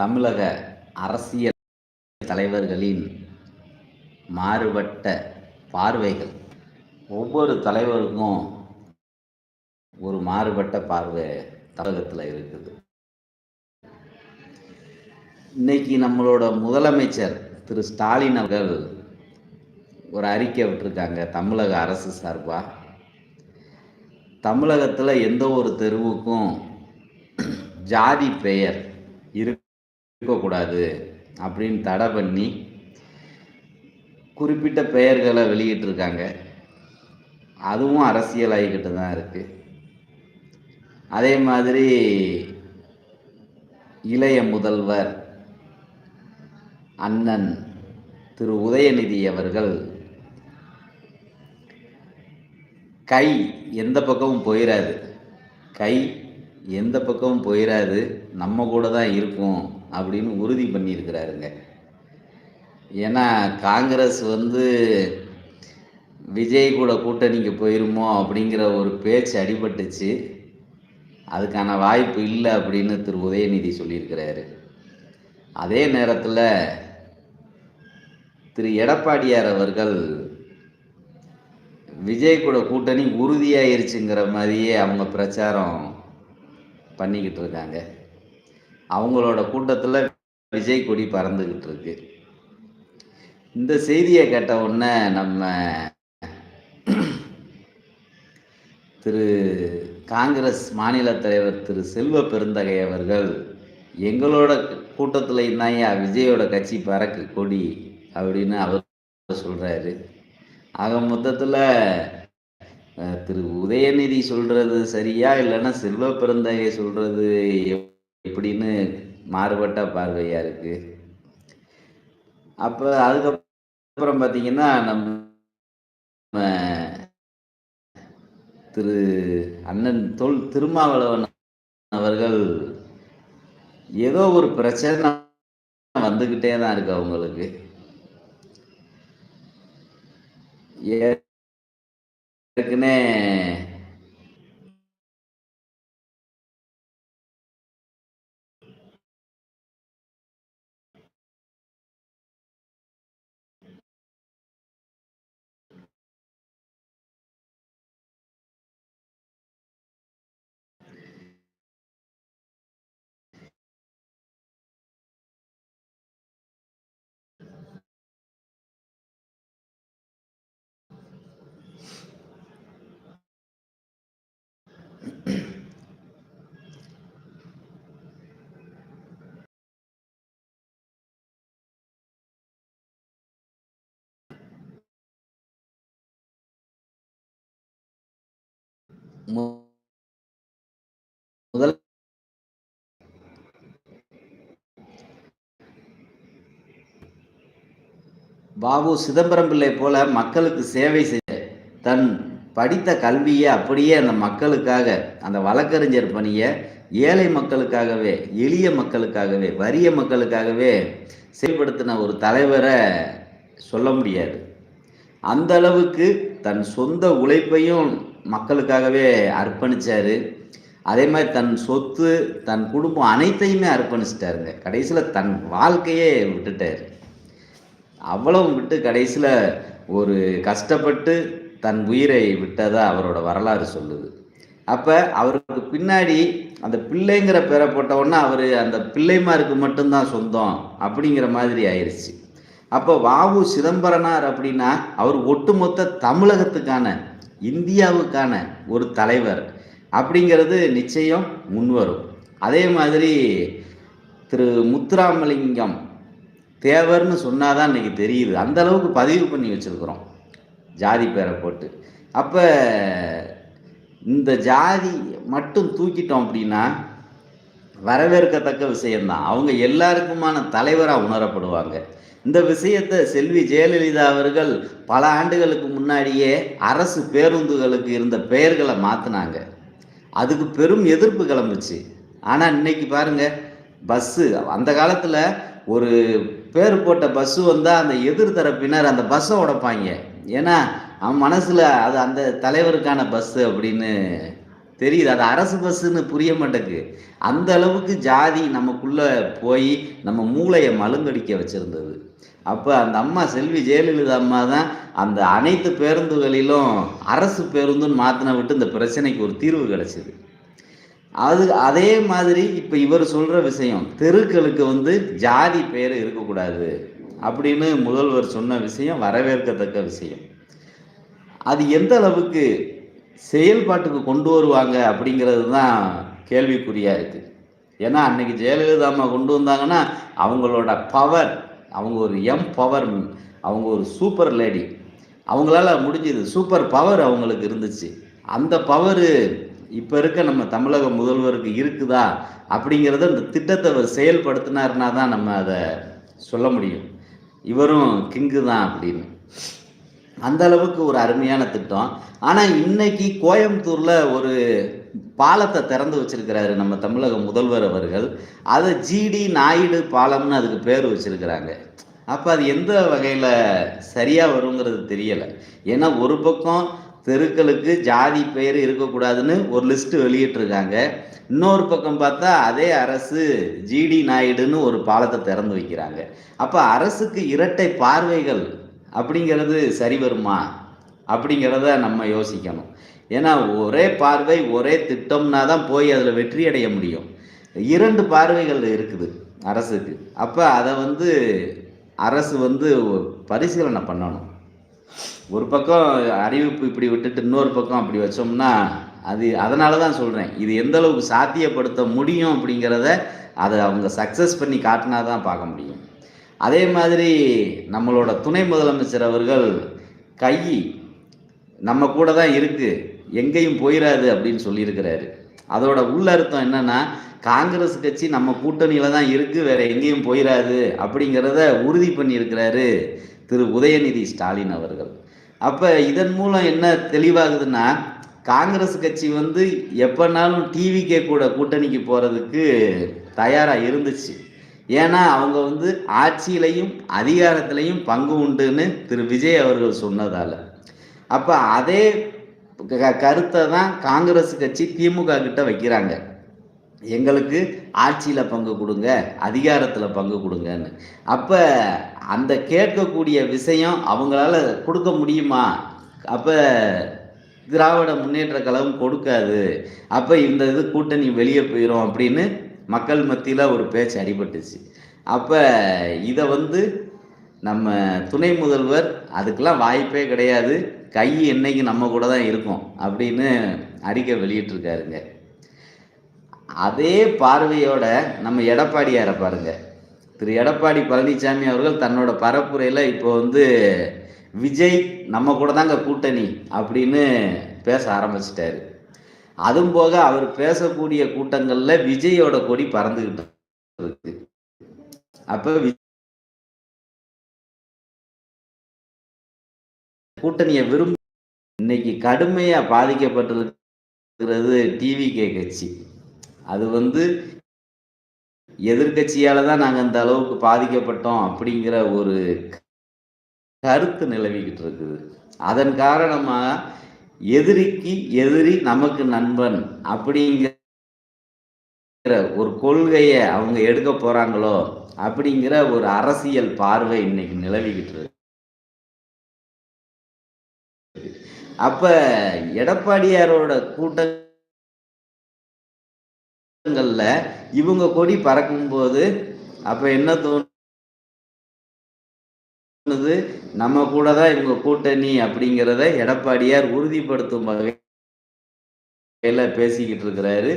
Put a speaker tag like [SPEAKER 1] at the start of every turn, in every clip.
[SPEAKER 1] தமிழக அரசியல் தலைவர்களின் மாறுபட்ட பார்வைகள். ஒவ்வொரு தலைவருக்கும் ஒரு மாறுபட்ட பார்வை தமிழகத்தில் இருக்குது. இன்னைக்கு நம்மளோட முதலமைச்சர் திரு ஸ்டாலின் அவர்கள் ஒரு அறிக்கை விட்டுருக்காங்க தமிழக அரசு சார்பாக தமிழகத்தில் எந்த ஒரு தெருவுக்கும் ஜாதி பெயர் இருக்கக்கூடாது அப்படின்னு தடை பண்ணி குறிப்பிட்ட பெயர்களை வெளியிட்டிருக்காங்க. அதுவும் அரசியலாகிக்கிட்டு தான் இருக்குது அதே மாதிரி இளைய முதல்வர் அண்ணன் திரு உதயநிதி அவர்கள் கை எந்த பக்கமும் போயிடாது கை எந்த பக்கமும் போயிடாது நம்ம கூட தான் இருக்கும். அப்படின்னு உறுதி பண்ணியிருக்கிறாருங்க. ஏன்னா காங்கிரஸ் வந்து விஜய் கூட கூட்டணிக்கு போயிருமோ அப்படிங்கிற ஒரு பேச்சு அடிபட்டுச்சு. அதுக்கான வாய்ப்பு இல்லை அப்படின்னு திரு. உதயநிதி சொல்லியிருக்கிறாரு. அதே நேரத்தில் திரு. எடப்பாடியார் அவர்கள் விஜய் கூட கூட்டணி உறுதியாயிருச்சுங்கிற மாதிரியே அவங்க பிரச்சாரம் பண்ணிக்கிட்டு இருக்காங்க. அவங்களோட கூட்டத்தில் விஜய் கொடி பறந்துக்கிட்டு இருக்கு. இந்த செய்தியை கேட்ட உடனே நம்ம திரு காங்கிரஸ் மாநில தலைவர் திரு செல்வ பெருந்தகை அவர்கள் எங்களோட கூட்டத்தில் இருந்தாயா விஜயோட கட்சி பறக்கு கொடி? அப்படின்னு அவர் சொல்கிறாரு ஆக மொத்தத்தில் திரு உதயநிதி சொல்கிறது சரியா? இல்லைன்னா செல்வ பெருந்தகை சொல்கிறது எப்படின்னு மாறுபட்ட பார்வையாக இருக்குது அப்போ அதுக்கப்புறம் பார்த்தீங்கன்னா நம்ம திரு அண்ணன் தொல் திருமாவளவன் அவர்கள் ஏதோ ஒரு பிரச்சனை வந்துக்கிட்டே தான் இருக்கு அவங்களுக்கு. ஏற்கனவே முதல் பாபு சிதம்பரம் பிள்ளை போல மக்களுக்கு சேவை செய்ய தன் படித்த கல்வியை அப்படியே அந்த மக்களுக்காக அந்த வழக்கறிஞர் பணியை ஏழை மக்களுக்காகவே எளிய மக்களுக்காகவே வறிய மக்களுக்காகவே செயல்படுத்தின ஒரு தலைவரை சொல்ல முடியாது. அந்த அளவுக்கு தன் சொந்த உழைப்பையும் மக்களுக்காகவே அர்ப்பணிச்சார். அதே மாதிரி தன் சொத்து தன் குடும்பம் அனைத்தையுமே அர்ப்பணிச்சிட்டாருங்க. கடைசியில் தன் வாழ்க்கையே விட்டுட்டார். அவ்வளவு விட்டு கடைசியில் ஒரு கஷ்டப்பட்டு தன் உயிரை விட்டதா அவரோட வரலாறு சொல்லுது. அப்போ அவருக்கு பின்னாடி அந்த பிள்ளைங்கிற பேரை போட்டவுடனே அவர் அந்த பிள்ளைமாருக்கு மட்டும்தான் சொந்தம் அப்படிங்கிற மாதிரி ஆயிடுச்சு அப்போ வாவு சிதம்பரனார் அப்படின்னா அவர் ஒட்டுமொத்த தமிழகத்துக்கான இந்தியாவுக்கான ஒரு தலைவர் அப்படிங்கிறது நிச்சயம் முன்வரும். அதே மாதிரி திரு முத்துராமலிங்கம் தேவர்னு சொன்னாதான் இன்னைக்கு தெரியுது. அந்த அளவுக்கு பதிவு பண்ணி வச்சிருக்கிறோம். ஜாதி பேரை போட்டு. அப்போ இந்த ஜாதி மட்டும் தூக்கிட்டோம் அப்படின்னா வரவேற்கத்தக்க விஷயம்தான். அவங்க எல்லாருக்குமான தலைவராக உணரப்படுவாங்க. இந்த விஷயத்தை செல்வி ஜெயலலிதா அவர்கள் பல ஆண்டுகளுக்கு முன்னாடியே அரசு பேருந்துகளுக்கு இருந்த பெயர்களை மாற்றினாங்க அதுக்கு பெரும் எதிர்ப்பு கிளம்புச்சு. ஆனால் இன்னைக்கு பாருங்கள் பஸ்ஸு அந்த காலத்தில் ஒரு பேர் போட்ட பஸ்ஸு வந்தால் அந்த எதிர்த்தரப்பினர் அந்த பஸ்ஸை உடைப்பாங்க. ஏன்னா அவன் மனசில் அது அந்த தலைவருக்கான பஸ்ஸு அப்படின்னு தெரியுது. அது அரசு பஸ்ஸுன்னு புரிய மாட்டேங்குது. அந்த அளவுக்கு ஜாதி நமக்குள்ளே போய் நம்ம மூளையை மழுங்கடிக்க வச்சுருந்தது. அப்போ அந்த அம்மா செல்வி ஜெயலலிதா அம்மா தான் அந்த அனைத்து பேருந்துகளிலும் அரசு பேருந்துன்னு மாற்றின விட்டு இந்த பிரச்சனைக்கு ஒரு தீர்வு கிடைச்சிது. அது அதே மாதிரி இப்போ இவர் சொல்கிற விஷயம் தெருக்களுக்கு வந்து ஜாதி பெயர் இருக்கக்கூடாது அப்படின்னு முதல்வர் சொன்ன விஷயம் வரவேற்கத்தக்க விஷயம். அது எந்த அளவுக்கு செயல்பாட்டுக்கு கொண்டு வருவாங்க அப்படிங்கிறது தான் கேள்விக்குறியாக இருக்குது ஏன்னா அன்னைக்கு ஜெயலலிதா அம்மா கொண்டு வந்தாங்கன்னா அவங்களோட பவர் அவங்க ஒரு எம் பவர் அவங்க ஒரு சூப்பர் லேடி அவங்களால முடிஞ்சது சூப்பர் பவர் அவங்களுக்கு இருந்துச்சு. அந்த பவரு இப்போ இருக்க நம்ம தமிழக முதல்வருக்கு இருக்குதா அப்படிங்கிறத இந்த திட்டத்தை அவர் செயல்படுத்தினார்னா தான் நம்ம அதை சொல்ல முடியும். இவரும் கிங்கு தான் அப்படின்னு. அந்த அளவுக்கு ஒரு அருமையான திட்டம். ஆனால் இன்னைக்கு கோயம்புத்தூரில் ஒரு பாலத்தை திறந்து வச்சிருக்கிறாரு நம்ம தமிழக முதல்வர் அவர்கள். அதை ஜிடி நாயுடு பாலம்னு அதுக்கு பேர் வச்சிருக்கிறாங்க. அப்போ அது எந்த வகையில் சரியாக வருங்கிறது தெரியலை. ஏன்னா ஒரு பக்கம் தெருக்களுக்கு ஜாதி பெயர் இருக்கக்கூடாதுன்னு ஒரு லிஸ்ட்டு வெளியிட்டிருக்காங்க. இன்னொரு பக்கம் பார்த்தா அதே அரசு ஜிடி நாயுடுன்னு ஒரு பாலத்தை திறந்து வைக்கிறாங்க. அப்போ அரசுக்கு இரட்டை பார்வைகள் அப்படிங்கிறது சரி வருமா? அப்படிங்கிறத நம்ம யோசிக்கணும். ஏன்னா ஒரே பார்வை ஒரே திட்டம்னா தான் போய் அதில் வெற்றி அடைய முடியும். இரண்டு பார்வைகள் இருக்குது அரசுக்கு. அப்போ அதை வந்து அரசு வந்து பரிசீலனை பண்ணணும். ஒரு பக்கம் அறிவிப்பு இப்படி விட்டுட்டு இன்னொரு பக்கம் அப்படி வச்சோம்னா அது அதனால தான் சொல்கிறேன் இது எந்த அளவுக்கு சாத்தியப்படுத்த முடியும் அப்படிங்கிறத அதை அவங்க சக்ஸஸ் பண்ணி காட்டினா தான் பார்க்க முடியும். அதே மாதிரி நம்மளோட துணை முதலமைச்சர் அவர்கள் கை நம்ம கூட தான் இருக்குது எங்கேயும் போயிடாது அப்படின்னு சொல்லியிருக்கிறாரு. அதோட உள்ள அர்த்தம் என்னன்னா காங்கிரஸ் கட்சி நம்ம கூட்டணியில தான் இருக்கு வேற எங்கேயும் போயிடாது அப்படிங்கிறத உறுதி பண்ணியிருக்கிறாரு திரு உதயநிதி ஸ்டாலின் அவர்கள். அப்ப இதன் மூலம் என்ன தெளிவாகுதுன்னா காங்கிரஸ் கட்சி வந்து எப்பனாலும் டிவிக்கே கூட கூட்டணிக்கு போறதுக்கு தயாராக இருந்துச்சு. ஏன்னா அவங்க வந்து ஆட்சியிலையும் அதிகாரத்திலையும் பங்கு உண்டுன்னு திரு விஜய் அவர்கள் சொன்னதால. அப்போ அதே கருத்தை தான் காங்கிரஸ் கட்சி திமுக கிட்ட வைக்கிறாங்க. எங்களுக்கு ஆட்சியில் பங்கு கொடுங்க அதிகாரத்தில் பங்கு கொடுங்கன்னு. அப்போ அந்த கேட்கக்கூடிய விஷயம் அவங்களால கொடுக்க முடியுமா? அப்போ திராவிட முன்னேற்ற கழகம் கொடுக்காது. அப்போ இந்த இது கூட்டணி வெளியே போயிடும் அப்படின்னு மக்கள் மத்தியில் ஒரு பேச்சு அடிபட்டுச்சு. அப்போ இதை வந்து நம்ம துணை முதல்வர் அதுக்கெல்லாம் வாய்ப்பே கிடையாது. கை என்னைக்கு நம்ம கூட தான் இருக்கும் அப்படின்னு அறிக்கை வெளியிட்டிருக்காருங்க. அதே பார்வையோட நம்ம எடப்பாடியாரை பாருங்க. திரு எடப்பாடி பழனிசாமி அவர்கள் தன்னோட பரப்புரையில் இப்போ வந்து விஜய் நம்ம கூட தாங்க கூட்டணி அப்படின்னு பேச ஆரம்பிச்சிட்டாரு. அதுவும் போக அவர் பேசக்கூடிய கூட்டங்களில் விஜயோட கொடி பறந்துக்கிட்டு இருக்கு. அப்போ கூட்டணியை விரும்பி இன்னைக்கு கடுமையா பாதிக்கப்பட்டிருக்கிறது டிவிகே கட்சி. அது வந்து எதிர்கட்சியால தான் நாங்க இந்த அளவுக்கு பாதிக்கப்பட்டோம் அப்படிங்கிற ஒரு கருத்து நிலவிக்கிட்டு இருக்குது. அதன் காரணமா எதிரிக்கு எதிரி நமக்கு நண்பன் அப்படிங்கிற ஒரு கொள்கையை அவங்க எடுக்க போறாங்களோ அப்படிங்கிற ஒரு அரசியல் பார்வை இன்னைக்கு நிலவிக்கிட்டு இருக்கு. அப்ப எடப்பாடியாரோட கூட்டங்கள்ல இவங்க கொடி பறக்கும்போது அப்ப என்ன தோணுது? நம்ம கூட தான் இவங்க கூட்டணி அப்படிங்கிறத எடப்பாடியார் உறுதிப்படுத்தும் வகையில பேசிக்கிட்டு இருக்கிறாரு.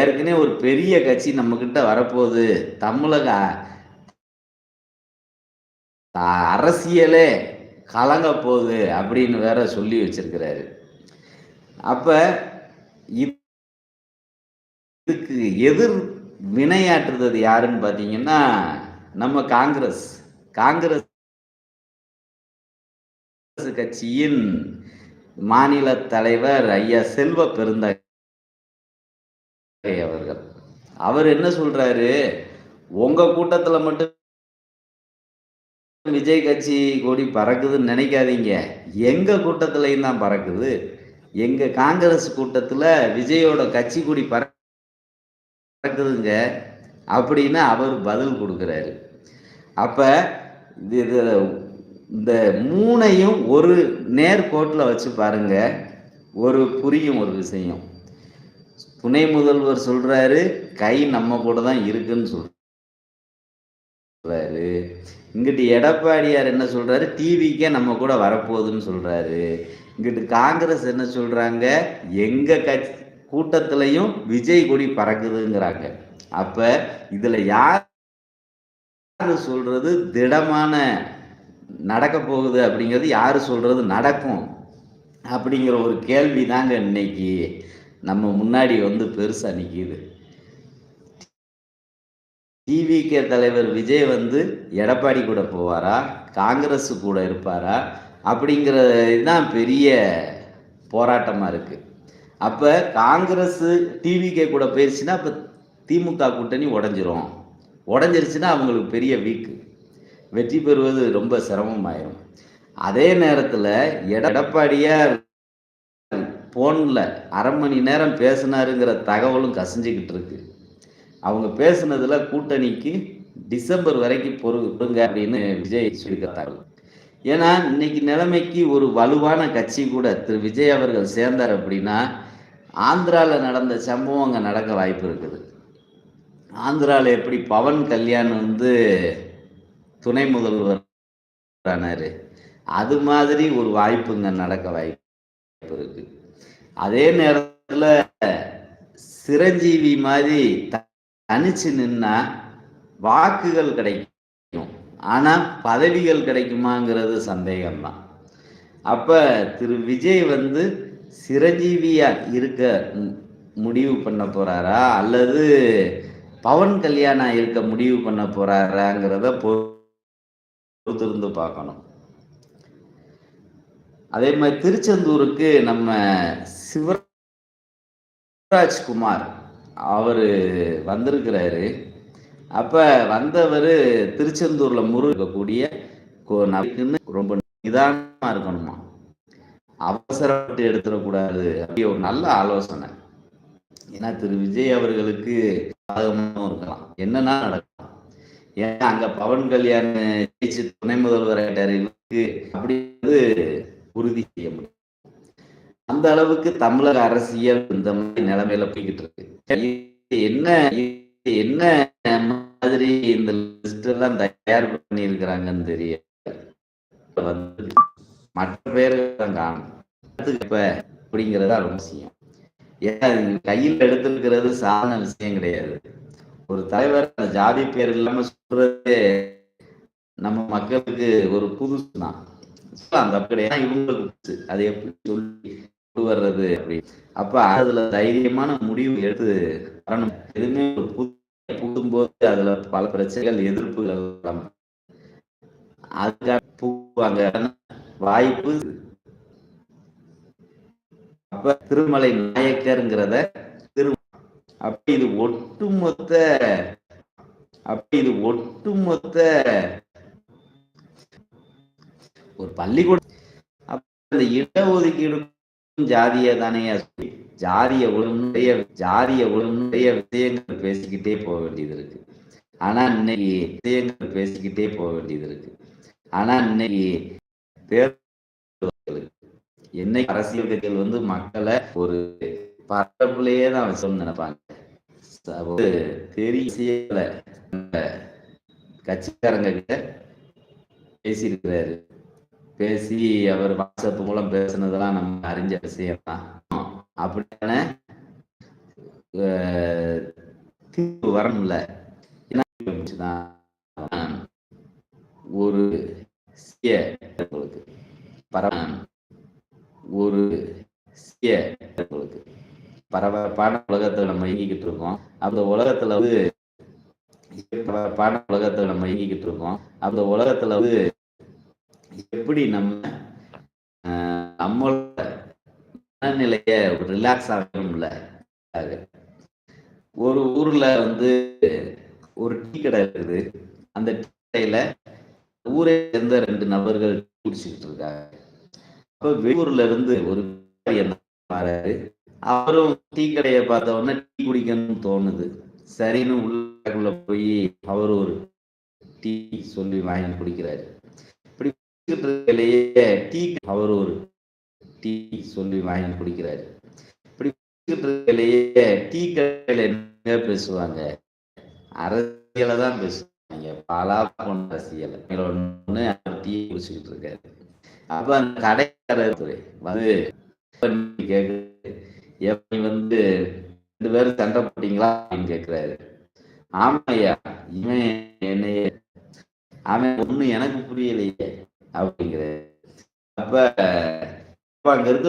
[SPEAKER 1] ஏற்கனவே ஒரு பெரிய கட்சி நம்ம கிட்ட வரப்போகுது. தமிழக அரசியலே கலங்க போகுது அப்படின்னு வேற சொல்லி வச்சிருக்கிறாரு. அப்ப இதுக்கு எதிர் வினையாற்றுறது யாருன்னு பாத்தீங்கன்னா நம்ம காங்கிரஸ். காங்கிரஸ் கட்சியின் மாநில தலைவர் ஐயா செல்வ பெருந்தகை அவர்கள். அவர் என்ன சொல்றாரு? உங்க கூட்டத்துல மட்டும் விஜய் கட்சி கொடி பறக்குதுன்னு நினைக்காதீங்க. எங்கள் கூட்டத்திலையும் தான் பறக்குது. எங்கள் காங்கிரஸ் கூட்டத்தில் விஜயோட கட்சி கொடி பறக்குதுங்க. அப்படின்னு அவர் பதில் கொடுக்குறாரு. அப்போ இது இது- இந்த மூணையும் ஒரு நேர்கோட்டில் வச்சு பாருங்க. ஒரு புரியும் ஒரு விஷயம். துணை முதல்வர் சொல்கிறாரு கை நம்ம கூட தான் இருக்குன்னு சொல்றாரு. இங்கிட்டு எடப்பாடியார் என்ன சொல்றாரு? டிவிக்கே நம்ம கூட வரப்போகுதுன்னு சொல்றாரு. இங்கிட்டு காங்கிரஸ் என்ன சொல்றாங்க? எங்க கட்சி கூட்டத்திலையும் விஜய் கொடி பறக்குதுங்கிறாங்க. அப்ப இதுல யாரு சொல்றது? திடமான நடக்க போகுது அப்படிங்கிறது யாரு சொல்றது? நடக்கும் அப்படிங்கிற ஒரு கேள்வி தாங்க இன்னைக்கு. நம்ம முன்னாடி வந்து பெருசாக நிற்கிது டிவிகே தலைவர் விஜய் வந்து எடப்பாடி கூட போவாரா? காங்கிரஸ் கூட இருப்பாரா? அப்படிங்கிறது தான் பெரிய போராட்டமாக இருக்குது அப்போ காங்கிரஸ் டிவிகே கூட போயிடுச்சுன்னா அப்போ திமுக கூட்டணி உடஞ்சிரும். உடஞ்சிருச்சுன்னா அவங்களுக்கு பெரிய வீக்கு. வெற்றி பெறுவது ரொம்ப சிரமமாயிரும். அதே நேரத்தில் எடப்பாடியார் ஃபோனில் அரை மணி நேரம் பேசினாருங்கிற தகவலும் கசிஞ்சிக்கிட்டு இருக்குது அவங்க பேசுனதுல கூட்டணிக்கு டிசம்பர் வரைக்கும் பொறுங்க அப்படின்னு விஜய் சொல்லிக்கிறார்கள் ஏன்னா இன்னைக்கு நிலைமைக்கு ஒரு வலுவான கட்சி கூட திரு விஜய் அவர்கள் சேர்ந்தார் அப்படின்னா ஆந்திராவில் நடந்த சம்பவம் அங்கே நடக்க வாய்ப்பு இருக்குது. ஆந்திராவில் எப்படி பவன் கல்யாண் வந்து துணை முதல்வர் ஆனாரு அது மாதிரி ஒரு வாய்ப்புங்க நடக்க வாய்ப்பு இருக்கு. அதே நேரத்தில் சிரஞ்சீவி மாதிரி த- தனிச்சு நின்னா வாக்குகள் கிடைக்கும். ஆனா பதவிகள் கிடைக்குமாங்கிறது சந்தேகம்தான். அப்ப திரு விஜய் வந்து சிரஞ்சீவியா இருக்க முடிவு பண்ண போறாரா? அல்லது பவன் கல்யாணா இருக்க முடிவு பண்ண போறாராங்கிறத பொறுத்திருந்து பார்க்கணும். அதே மாதிரி திருச்செந்தூருக்கு நம்ம சிவராஜ்குமார் அவரு வந்திருக்கிறாரு. அப்ப வந்தவர் திருச்செந்தூர்ல முருகக்கூடிய நபருக்குன்னு ரொம்ப நிதானமா இருக்கணுமா? அவசரப்பட்டு எடுத்துடக்கூடாது. அப்படி ஒரு நல்ல ஆலோசனை. ஏன்னா திரு. விஜய் அவர்களுக்கு சாதகமாகவும் இருக்கலாம். என்னன்னா நடக்கலாம். ஏன்னா அங்க பவன் கல்யாண் ஜெயிச்சு துணை முதல்வர் ஆகிட்டார் இவருக்கு அப்படி உறுதி செய்ய முடியும். அந்த அளவுக்கு தமிழக அரசியல் இந்த மாதிரி நிலைமையில போய்கிட்டு இருக்கு. என்ன என்ன மாதிரி இந்த லிஸ்ட் எல்லாம் தயார் பண்ணி இருக்கிறாங்கன்னு தெரியல வந்து மற்ற பேர்கள் காணும். இப்ப அப்படிங்கிறதா ரொம்ப விஷயம் ஏன்னா கையில் எடுத்திருக்கிறது சாதாரண விஷயம் கிடையாது. ஒரு தலைவர் அந்த ஜாதி பேர் இல்லாம சொல்றது நம்ம மக்களுக்கு ஒரு புதுசு தான் அந்த அப்படி ஏன்னா இவங்களுக்கு புதுசு. அதை எப்படி சொல்லி கொண்டு வர்றது அப்படி. அப்ப அதுல தைரியமான முடிவு எடுத்து வரணும். எதுவுமே ஒரு புது புகும்போது அதுல பல பிரச்சனைகள் எதிர்ப்புகள் அதுக்காக புகுவாங்க வாய்ப்பு. அப்ப திருமலை நாயக்கருங்கிறத திரு அப்ப இது ஒட்டுமொத்த அப்ப இது ஒட்டுமொத்த ஒரு பள்ளிக்கூடம் அந்த இடஒதுக்கீடு ஜாதிய தானே சொல்லி ஜாதிய ஒழுங்குடைய ஜாதிய ஒழுங்குடைய விஷயங்கள் பேசிக்கிட்டே போக வேண்டியது இருக்கு. ஆனா இன்னைக்கு விஷயங்கள் பேசிக்கிட்டே போக வேண்டியது இருக்கு. ஆனா இன்னைக்கு தேர்தல் என்னைக்கு அரசியல் கட்சிகள் வந்து மக்களை ஒரு பரப்புலையே தான் வச்சோம்னு நினைப்பாங்க. ச- கட்சிக்காரங்க கிட்ட பேசியிருக்கிறாரு. பேசி அவர் வாட்ஸ்அப் மூலம் பேசுனதெல்லாம் நம்ம அறிஞ்ச விஷயம் தான் அப்படியான அஹ், தீர்வு வரணும்ல. ஏன்னா ஒரு சிய உங்களுக்கு. பரவான் ஒரு சிய உங்களுக்கு. பரபரப்பான உலகத்துல நம்ம இயங்கிக்கிட்டு இருக்கோம். அந்த உலகத்துல வந்து பரபரப்பான உலகத்துல நம்ம இயங்கிக்கிட்டு இருக்கோம். அந்த உலகத்துல வந்து எப்படி நம்ம ஆஹ், நம்மளோட மனநிலைய ரிலாக்ஸ் ஆகணும்ல ஒரு ஊர்ல வந்து ஒரு டீ கடை இருக்குது. அந்த டீ கடையில ஊரை சேர்ந்த ரெண்டு நபர்கள் குடிச்சுக்கிட்டு இருக்காங்க. அப்ப வெளியூர்ல இருந்து ஒரு வியாபாரி வராரு. அவரும் டீ கடையை பார்த்த உடனே டீ குடிக்கணும்னு தோணுது. சரின்னு உள்ள போய் அவர் ஒரு டீ சொல்லி வாங்கி குடிக்கிறாரு. இப்படி டீ அவர் ஒரு டீ சொல்லி வாங்கி குடிக்கிறாரு. இப்படி குடிச்சிட்டு டீ கடையில என்ன பேசுவாங்க? அரசியலை தான் பேசுவாங்க. பாலா போன அரசியல் ஒன்று டீ குடிச்சுக்கிட்டு இருக்காரு. அப்ப அந்த கடைக்காரர் வந்து கேக்கு எப்படி வந்து ரெண்டு பேரும் சண்டை போட்டீங்களா? அப்படின்னு கேக்குறாரு. ஆமா ஐயா இவன் என்னைய. அவன் ஒண்ணு எனக்கு புரியலையே. அப்படிங்கிறது. அப்ப அப்ப அங்க இருக்க